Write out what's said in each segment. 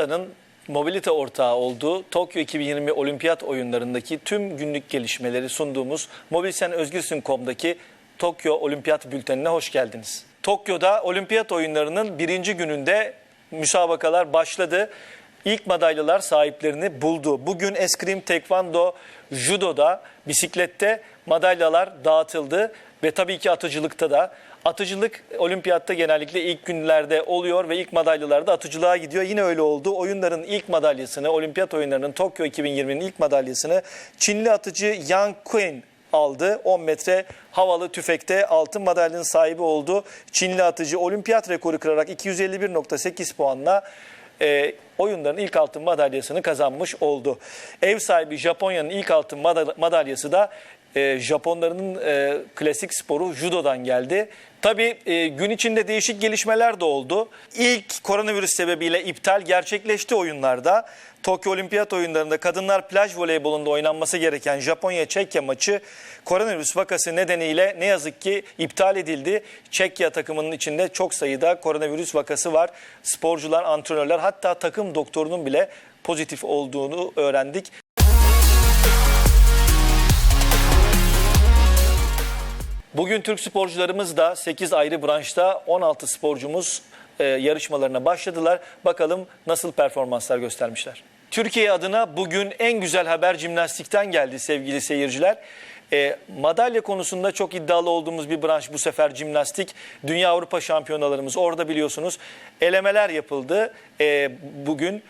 Toyota'nın mobilite ortağı olduğu Tokyo 2020 Olimpiyat oyunlarındaki tüm günlük gelişmeleri sunduğumuz mobilsenözgürsün.com'daki Tokyo Olimpiyat Bülteni'ne hoş geldiniz. Tokyo'da olimpiyat oyunlarının birinci gününde müsabakalar başladı. İlk madalyalar sahiplerini buldu. Bugün eskrim, tekvando, judoda, bisiklette madalyalar dağıtıldı ve tabii ki atıcılıkta da. Atıcılık olimpiyatta genellikle ilk günlerde oluyor ve ilk madalyalar da atıcılığa gidiyor. Yine öyle oldu. Oyunların ilk madalyasını, olimpiyat oyunlarının Tokyo 2020'nin ilk madalyasını Çinli atıcı Yang Qin aldı. 10 metre havalı tüfekte altın madalyanın sahibi oldu. Çinli atıcı olimpiyat rekoru kırarak 251.8 puanla e, oyunların ilk altın madalyasını kazanmış oldu. Ev sahibi Japonya'nın ilk altın mada- madalyası da e, Japonların e, klasik sporu judodan geldi. Tabii e, gün içinde değişik gelişmeler de oldu. İlk koronavirüs sebebiyle iptal gerçekleşti oyunlarda. Tokyo Olimpiyat oyunlarında kadınlar plaj voleybolunda oynanması gereken Japonya-Çekya maçı koronavirüs vakası nedeniyle ne yazık ki iptal edildi. Çekya takımının içinde çok sayıda koronavirüs vakası var. Sporcular, antrenörler hatta takım doktorunun bile pozitif olduğunu öğrendik. Bugün Türk sporcularımız da 8 ayrı branşta 16 sporcumuz e, yarışmalarına başladılar. Bakalım nasıl performanslar göstermişler. Türkiye adına bugün en güzel haber jimnastikten geldi sevgili seyirciler. E, madalya konusunda çok iddialı olduğumuz bir branş bu sefer jimnastik. Dünya Avrupa şampiyonalarımız orada biliyorsunuz elemeler yapıldı e, bugün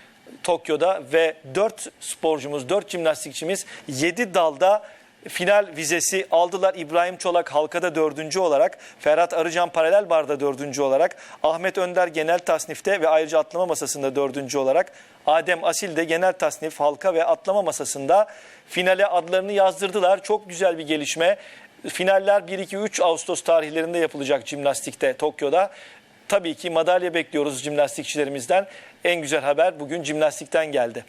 Tokyo'da ve 4 sporcumuz, 4 jimnastikçimiz 7 dalda final vizesi aldılar. İbrahim Çolak halkada dördüncü olarak, Ferhat Arıcan paralel barda dördüncü olarak, Ahmet Önder genel tasnifte ve ayrıca atlama masasında dördüncü olarak, Adem Asil de genel tasnif halka ve atlama masasında finale adlarını yazdırdılar. Çok güzel bir gelişme. Finaller 1-2-3 Ağustos tarihlerinde yapılacak jimnastikte Tokyo'da. Tabii ki madalya bekliyoruz jimnastikçilerimizden. En güzel haber bugün jimnastikten geldi.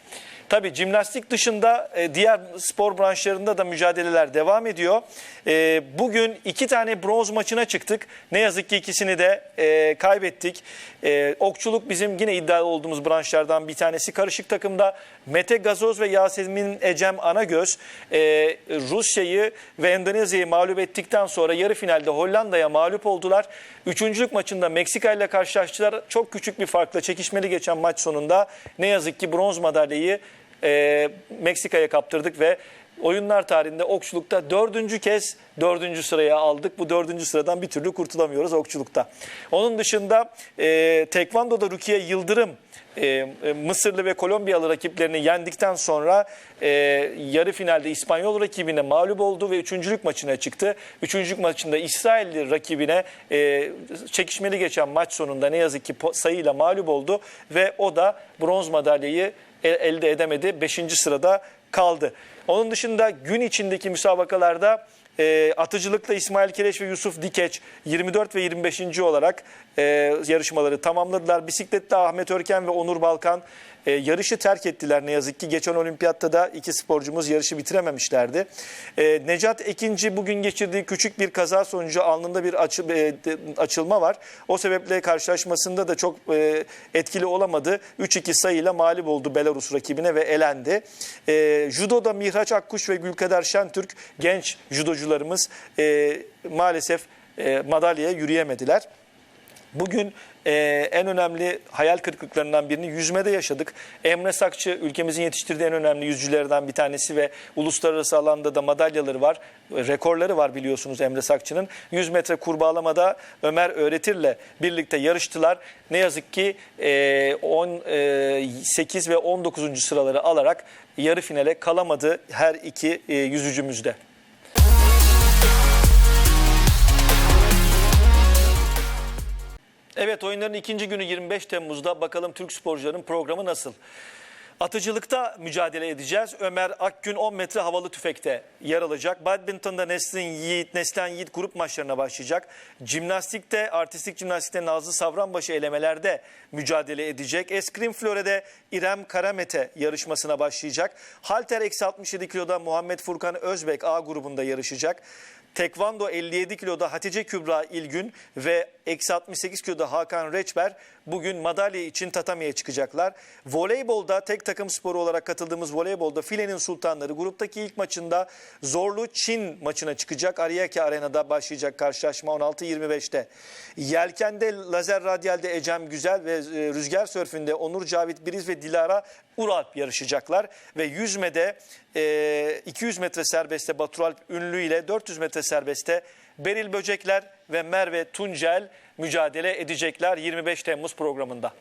Tabii jimnastik dışında e, diğer spor branşlarında da mücadeleler devam ediyor. E, Bugün iki tane bronz maçına çıktık. Ne yazık ki ikisini de e, kaybettik. Okçuluk bizim yine iddialı olduğumuz branşlardan bir tanesi. Karışık takımda Mete Gazoz ve Yasemin Ecem Anagöz e, Rusya'yı ve Endonezya'yı mağlup ettikten sonra yarı finalde Hollanda'ya mağlup oldular. Üçüncülük maçında Meksika ile karşılaştılar. Çok küçük bir farkla çekişmeli geçen maç sonunda ne yazık ki bronz madalyayı e, Meksika'ya kaptırdık ve oyunlar tarihinde okçulukta dördüncü kez dördüncü sıraya aldık. Bu dördüncü sıradan bir türlü kurtulamıyoruz okçulukta. Onun dışında e, Tekvando'da Rukiye Yıldırım e, e, Mısırlı ve Kolombiyalı rakiplerini yendikten sonra e, yarı finalde İspanyol rakibine mağlup oldu ve üçüncülük maçına çıktı. Üçüncülük maçında İsrailli rakibine e, çekişmeli geçen maç sonunda ne yazık ki sayıyla mağlup oldu ve o da bronz madalyayı e- elde edemedi. Beşinci sırada kaldı. Onun dışında gün içindeki müsabakalarda e, atıcılıkla İsmail Kireç ve Yusuf Dikeç 24 ve 25. olarak e, yarışmaları tamamladılar. Bisikletle Ahmet Örken ve Onur Balkan e, yarışı terk ettiler ne yazık ki. Geçen olimpiyatta da iki sporcumuz yarışı bitirememişlerdi. E, Necat Ekinci bugün geçirdiği küçük bir kaza sonucu alnında bir açı- e, açılma var. O sebeple karşılaşmasında da çok e, etkili olamadı. 3-2 sayıyla mağlup oldu Belarus rakibine ve elendi. E, judoda Mihraç Akkuş ve Gülkader Şentürk genç judocularımız e, maalesef e, madalyaya yürüyemediler. Bugün e, en önemli hayal kırıklıklarından birini yüzmede yaşadık. Emre Sakçı ülkemizin yetiştirdiği en önemli yüzücülerden bir tanesi ve uluslararası alanda da madalyaları var. Rekorları var biliyorsunuz Emre Sakçı'nın. 100 metre kurbağalamada Ömer Öğretir'le birlikte yarıştılar. Ne yazık ki e, 18 ve 19. sıraları alarak yarı finale kalamadı her iki e, yüzücümüz Evet oyunların ikinci günü 25 Temmuz'da bakalım Türk sporcuların programı nasıl? Atıcılıkta mücadele edeceğiz. Ömer Akgün 10 metre havalı tüfekte yer alacak. Badminton'da Neslin Yiğit, Neslen Yiğit grup maçlarına başlayacak. Jimnastikte, artistik jimnastikte Nazlı Savranbaşı elemelerde mücadele edecek. Eskrim Flore'de İrem Karamete yarışmasına başlayacak. Halter eksi 67 kiloda Muhammed Furkan Özbek A grubunda yarışacak. Tekvando 57 kiloda Hatice Kübra İlgün ve eksi 68 kiloda Hakan Reçber bugün madalya için tatamiye çıkacaklar. Voleybolda tek takım sporu olarak katıldığımız voleybolda filenin sultanları gruptaki ilk maçında zorlu Çin maçına çıkacak. Ariake Arena'da başlayacak karşılaşma 16-25'te. Yelkende lazer radyalde Ecem Güzel ve e, rüzgar sörfünde Onur Cavit Biriz ve Dilara Uralp yarışacaklar. Ve yüzmede e, 200 metre serbestte Baturalp Ünlü ile 400 metre serbestte Beril Böcekler ve Merve Tuncel mücadele edecekler 25 Temmuz programında.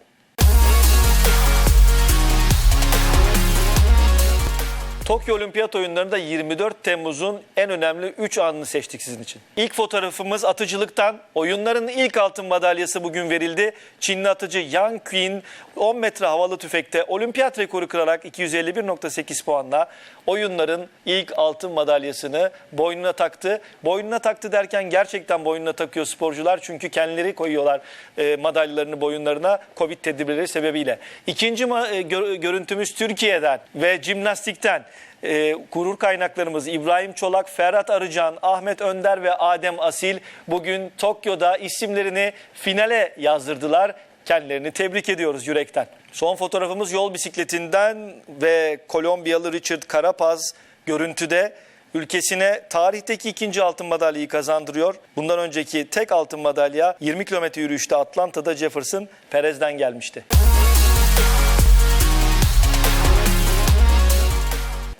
Tokyo Olimpiyat Oyunları'nda 24 Temmuz'un en önemli 3 anını seçtik sizin için. İlk fotoğrafımız atıcılıktan. Oyunların ilk altın madalyası bugün verildi. Çinli atıcı Yang Qin 10 metre havalı tüfekte olimpiyat rekoru kırarak 251.8 puanla oyunların ilk altın madalyasını boynuna taktı. Boynuna taktı derken gerçekten boynuna takıyor sporcular çünkü kendileri koyuyorlar e, madalyalarını boyunlarına Covid tedbirleri sebebiyle. İkinci e, gör- görüntümüz Türkiye'den ve jimnastikten. E, gurur kaynaklarımız İbrahim Çolak, Ferhat Arıcan, Ahmet Önder ve Adem Asil bugün Tokyo'da isimlerini finale yazdırdılar. Kendilerini tebrik ediyoruz yürekten. Son fotoğrafımız yol bisikletinden ve Kolombiyalı Richard Carapaz görüntüde ülkesine tarihteki ikinci altın madalyayı kazandırıyor. Bundan önceki tek altın madalya 20 kilometre yürüyüşte Atlanta'da Jefferson Perez'den gelmişti.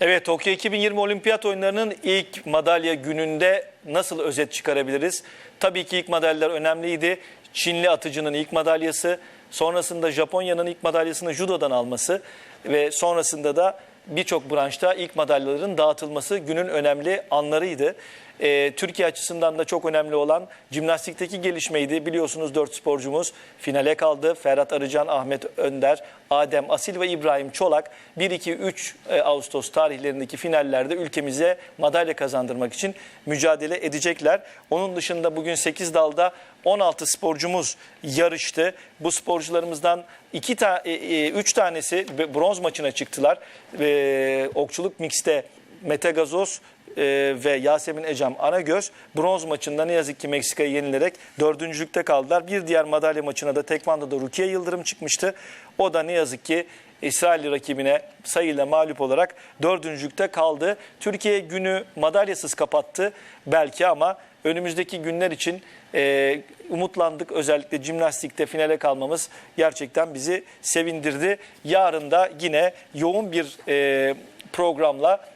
Evet Tokyo 2020 Olimpiyat Oyunları'nın ilk madalya gününde nasıl özet çıkarabiliriz? Tabii ki ilk madalyalar önemliydi. Çinli atıcının ilk madalyası, sonrasında Japonya'nın ilk madalyasını judodan alması ve sonrasında da birçok branşta ilk madalyaların dağıtılması günün önemli anlarıydı. Ee, Türkiye açısından da çok önemli olan jimnastikteki gelişmeydi. Biliyorsunuz dört sporcumuz finale kaldı. Ferhat Arıcan, Ahmet Önder, Adem Asil ve İbrahim Çolak 1-2-3 e, Ağustos tarihlerindeki finallerde ülkemize madalya kazandırmak için mücadele edecekler. Onun dışında bugün 8 dalda 16 sporcumuz yarıştı. Bu sporcularımızdan 2 ta 3 tanesi bronz maçına çıktılar. Ve okçuluk mixte Mete Gazoz e, ve Yasemin Ecem Anagöz bronz maçında ne yazık ki Meksika'yı yenilerek dördüncülükte kaldılar. Bir diğer madalya maçına da Tekvando'da Rukiye Yıldırım çıkmıştı. O da ne yazık ki İsrail rakibine sayıyla mağlup olarak dördüncülükte kaldı. Türkiye günü madalyasız kapattı belki ama önümüzdeki günler için e, umutlandık. Özellikle jimnastikte finale kalmamız gerçekten bizi sevindirdi. Yarın da yine yoğun bir e, programla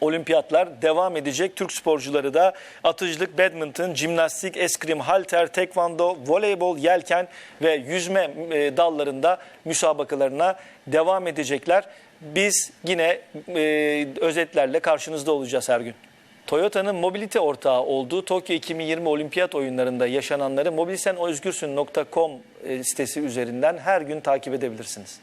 olimpiyatlar devam edecek. Türk sporcuları da atıcılık, badminton, jimnastik, eskrim, halter, tekvando, voleybol, yelken ve yüzme e, dallarında müsabakalarına devam edecekler. Biz yine e, özetlerle karşınızda olacağız her gün. Toyota'nın mobilite ortağı olduğu Tokyo 2020 Olimpiyat oyunlarında yaşananları mobilsenozgürsün.com e, sitesi üzerinden her gün takip edebilirsiniz.